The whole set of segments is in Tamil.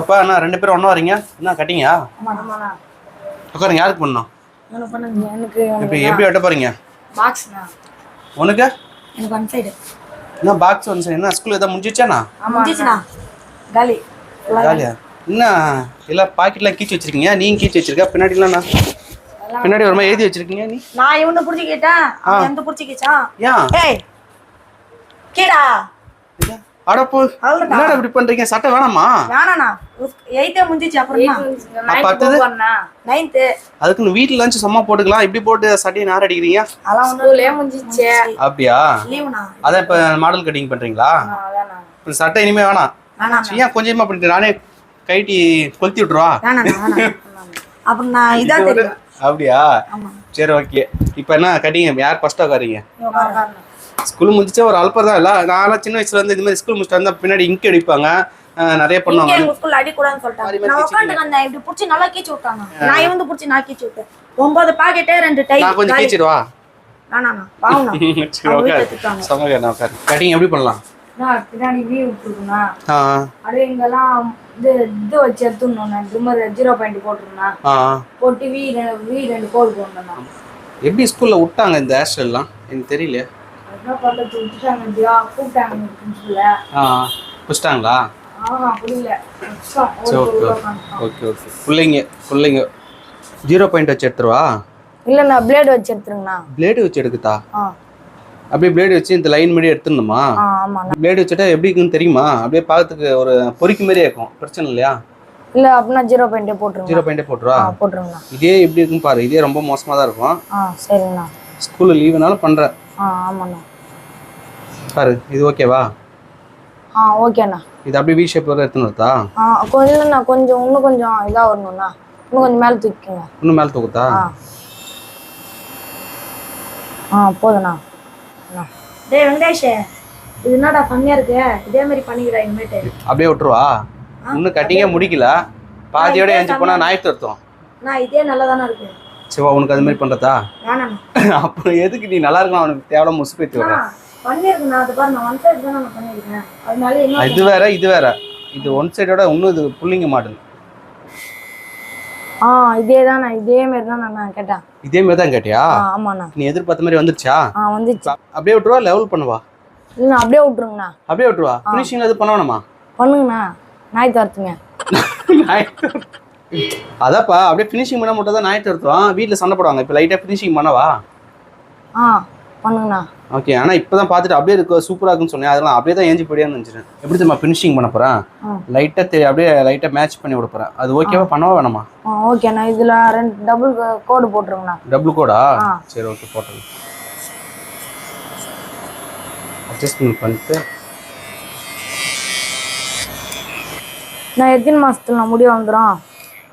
அப்பா அண்ணா ரெண்டு பேரும் ஒன்றா வரீங்க? என்ன கட்டிங்க? ஆமாண்ணா உட்காருங்க யாருக்கு பண்ணணும் எனக்கு எப்படி வெட்ட போறீங்க? உனக்கு? எனக்கு ஒன் சைடு என்ன பாக்ஸ் என்ன ஸ்கூல் எதாவது முடிஞ்சிச்சாண்ணா காலி ஜாலியா. என்ன எல்லாம் பாக்கெட்லாம் கீச்சு வச்சிருக்கீங்க? நீங்க கீச்சு வச்சிருக்க? பின்னாடிலாம் பின்னாடி ஒரு மாதிரி எழுதி வச்சிருக்கீங்க நீ? நான் இவனை புடிச்சு கேட்டேன். புடிச்சு கேச்சான் ஏன்? ஏய் கீடா. அடப்போ. என்னடா இப்படி பண்றீங்க? சட்டை வேணாமா? வேணாண்ணா. எயித்தே முடிஞ்சிச்சு அப்புறம் அப்ப அடுத்தது? நைன்த்து அதுக்கு வீட்டுல லஞ்ச் சும்மா போட்டுக்கலாம். இப்படி போட்டு சட்டையை நார் அடிக்கிறீங்க? அதெல்லாம் ஒன்றும் முடிஞ்சிச்சு. அப்படியா? அதான் இப்ப மாடல் கட்டிங் பண்றீங்களா? சட்டை இனிமே வேணாம். ஏன் கொஞ்சமா பண்ணிட்டு நானே கைட்டி கொளுத்தி விட்டுருவா? அப்புறம் நான் இதா தெரியும். அப்படியா? ஆமா. சரி ஓகே இப்போ என்ன கட்டிங்க யார் ஃபர்ஸ்ட்டாக உட்காரீங்க. ஸ்கூல் முடிச்சா ஒரு அல்பர் தான். இல்லை நான்லாம் சின்ன வயசுல இருந்து இந்த மாதிரி ஸ்கூல் முடிச்சுட்டு வந்தா பின்னாடி இங்க் அடிப்பாங்க. நிறைய பண்ணுவாங்க. எங்க ஸ்கூல்ல அடிக்கூடாதுன்னு சொல்லிட்டாங்க. மாதிரி நான் இப்படி புடிச்சு நல்லா கீச்சு விட்டாங்க. நான் இவந்து புடிச்சு நான் கீச்சு விட்டேன். ஒன்பது பாக்கெட்டு ரெண்டு டை நான் கொஞ்சம் கீச்சிடுவா சரி. சமக நான் உட்காரு. கட்டிங் எப்படி பண்ணலாம்? நான் பின்னாடி விட்டுருக்குண்ணா ஆ. அப்படியே இங்கெல்லாம் இது இது வச்சு எடுத்துடணுண்ணா ட்ரிம்மர் ஜீரோ பாயிண்ட் போட்டுருண்ணா ஆ. போட்டு வி வி ரெண்டு கோல் போடணுண்ணா எப்படி ஸ்கூலில் விட்டாங்க இந்த ஹேர் ஸ்டைல்லாம் எனக்கு தெரியல விட்டுட்டாங்க கூப்பிட்டாங்க பிரின்சிபல பிடிச்சிட்டாங்களா? கஷ்டம். சரி ஓகே. ஓகே. ஓகே பிள்ளைங்க பிள்ளைங்க. ஜீரோ பாயிண்ட் வச்சு எடுத்துருவா? இல்லைண்ணா பிளேடு வச்சு எடுத்துருங்கண்ணா. பிளேடு வச்சு எடுக்குதா ஆ. அப்படியே பிளேடு வச்சு இந்த லைன் மாதிரி எடுத்துடணுமா? பிளேடு வச்சுட்டா எப்படி இருக்குன்னு தெரியுமா? அப்படியே பார்க்கறதுக்கு ஒரு பொறிக்கு மாதிரியே இருக்கும். பிரச்சனை இல்லையா? இல்லை அப்படின்னா ஜீரோ பாயிண்டே போட்டுருங்க ஜீரோ பாயிண்டே போட்டுருவா? ஆ போட்டுருங்கண்ணா. இதே எப்படி இருக்குன்னு பாரு. இதே ரொம்ப மோசமாக தான் இருக்கும். ஆ சரிங்கண்ணா. ஸ்கூலில் லீவுனாலும் பண்ணுறேன் ஆ ஆமாண்ணா. பாரு இது ஓகேவா? ஆ ஓகேண்ணா. இது அப்படியே வி ஷேப் வர எடுத்துன்னு வருதா? ஆ கொஞ்சம் இல்லைண்ணா கொஞ்சம் இன்னும் கொஞ்சம் இதாக வரணும்ண்ணா. இன்னும் கொஞ்சம் மேலே தூக்கிக்கோங்க. இன்னும் மேலே தூக்குதா? ஆ. ஆ போதுண்ணா. டேய் வெங்கடேஷ் இது என்னடா ஃபன்னியாக இருக்கு? இதே மாதிரி பண்ணிக்கிறா இனிமேட்டு. அப்படியே விட்டுருவா? இன்னும் கட்டிங்கே முடிக்கல. பாதியோட எஞ்சி போனால் ஞாயிற்று அர்த்தம் நான் இதே நல்லா தானே இருக்கு. சிவா உனக்கு அது மாதிரி பண்ணுறதா வேணாண்ணா அப்புறம் எதுக்கு நீ நல்லா இருக்கலாம் அவனுக்கு தேவையில்லாம முசு பேத்தி விடுற? பண்ணியிருக்குண்ணா அது பாரு நான் ஒன் சைடு தான் நான் பண்ணியிருக்கேன் அதனால என்ன இது வேற இது வேற. இது ஒன் சைடோட இன்னும் இது புள்ளிங்க மாடல் ஆ இதே தாண்ணா இதே மாதிரி தான் நான் கேட்டேன். இதே மாதிரி தான் கேட்டியா? ஆமாண்ணா. நீ எதிர்பார்த்த மாதிரி வந்துருச்சா? ஆ வந்துச்சு அப்படியே விட்டுருவா லெவல் பண்ணுவா? இல்லைண்ணா அப்படியே விட்ருங்கண்ணா அப்படியே விட்டுருவா? ஃபினிஷிங் எது பண்ண வேணாமா? பண்ணுங்கண்ணா. நாய் தரத்துங்க. அதாப்பா அப்படியே ஃபினிஷிங் பண்ண மட்டும் தான் ஞாயிற்று அர்த்தம் வீட்டில் சண்டை போடுவாங்க. இப்போ லைட்டாக ஃபினிஷிங் பண்ணவா? ஆ பண்ணுங்கண்ணா. ஓகே ஆனால் இப்போ தான் பார்த்துட்டு அப்படியே இருக்கு. சூப்பராக இருக்குன்னு சொன்னேன். அதெல்லாம் அப்படியே தான் ஏஞ்சி போடியான்னு நினச்சிட்டேன். எப்படி தெரியுமா ஃபினிஷிங் பண்ண போகிறேன் ஆ. லைட்டாக தெரி அப்படியே லைட்டாக மேட்ச் பண்ணி விட போகிறேன் அது ஓகேவா பண்ணவா வேணாமா? ஆ ஓகேண்ணா இதில் ரெண்டு டபுள் கோடு போட்டுருங்கண்ணா. டபுள் கோடா. சரி ஓகே போட்டுருங்க அட்ஜஸ்ட்மெண்ட் பண்ணிட்டு. நான் எத்தனை மாசத்துல நான் முடி வந்துடும்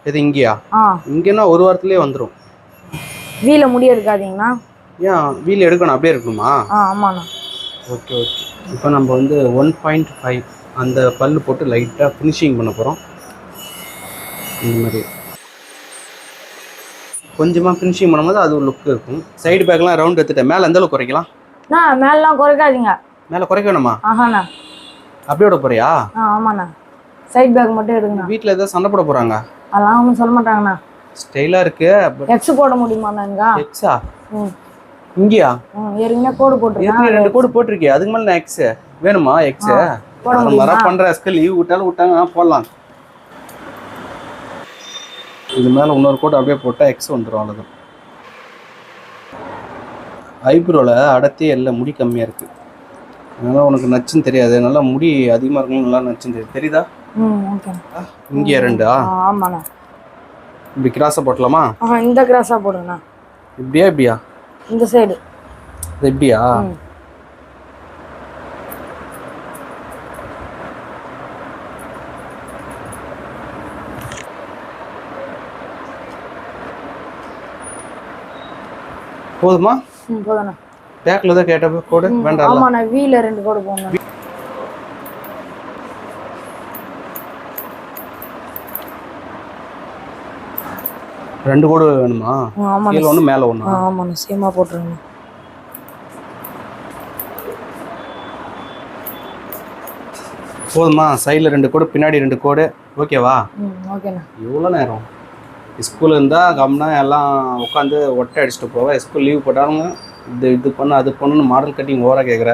இது இங்கேயா? ஆ. இங்கேன்னா ஒரு வாரத்துலேயே வந்துடும் வீல முடி எடுக்காதீங்கண்ணா ஏன்? வீல் எடுக்கணும் அப்படியே இருக்கணுமா? ஆ ஆமாண்ணா. Okay okay. இப்போ நம்ம வந்து ஒன் பாயிண்ட் ஃபைவ் அந்த பல்லு போட்டு லைட்டாக ஃபினிஷிங் பண்ண போகிறோம் இந்த மாதிரி. கொஞ்சமாக ஃபினிஷிங் பண்ணும்போது அது ஒரு லுக் இருக்கும். சைடு பேக்லாம் ரவுண்ட் எடுத்துட்டேன். மேலே எந்த அளவுக்கு குறைக்கலாம்? அண்ணா மேலாம் குறைக்காதீங்க. மேலே குறைக்க வேணுமா ஆஹாண்ணா. அப்படியே விட போறியா ஆமாண்ணா. சைட் பேக் மட்டும் எடுங்கண்ணா. வீட்டில் ஏதாவது சண்டை போட போகிறாங்க அதெல்லாம் ஒன்றும் சொல்ல மாட்டாங்கண்ணா. ஸ்டைலாக இருக்கு எக்ஸ் போட முடியுமாண்ணா எக்ஸா ம். இங்கேயா? ஏற்கனவே கோடு போட்டிருக்கேன். ரெண்டு கோடு போட்டிருக்கே அதுக்கு மேலே நான் எக்ஸு வேணுமா எக்ஸு வர பண்ற ஸ்கில் லீவ் விட்டாலும் விட்டாங்க போடலாம். இது மேல இன்னொரு கோட் அப்படியே போட்டா எக்ஸ் வந்துடும் அவ்வளோதான் ஐப்ரோல அடர்த்தியே இல்லை முடி கம்மியா இருக்கு. அதனால உனக்கு நச்சுன்னு தெரியாது. நல்லா முடி அதிகமா இருக்கணும் நல்லா நச்சுன்னு தெரியுது. தெரியுதா? இங்கே ரெண்டா? ஆமாண்ணா. இப்படி கிராஸை போட்டலாமா? இந்த கிராஸாக போடுங்கண்ணா. இப்படியா இப்படியா? இந்த சைடு. இது இப்படியா? போதுமா? ம் போதுண்ணா. பேக்கில் தான் கேட்ட கோடு வேண்டாம் ஆமாண்ணா வீல ரெண்டு கோடு போடணும் ரெண்டு கோடு வேணுமா? ஆ, ஆமாண்ணா கீழே ஒன்று மேலே ஒன்று ஆ ஆமாண்ணா சேமாக போட்டுருங்க. போதுமா? சைடில் ரெண்டு கோடு பின்னாடி ரெண்டு கோடு. ஓகேவா ஓகேண்ணா எவ்வளோ நேரம்? ஸ்கூல் இருந்தால் கம்னா எல்லாம் உட்காந்து ஒட்டை அடிச்சுட்டு போவேன் ஸ்கூல் லீவ் போட்டாலும் இது இது பண்ணு அது பண்ணுன்னு மாடல் கட்டிங் ஓவராக கேட்குற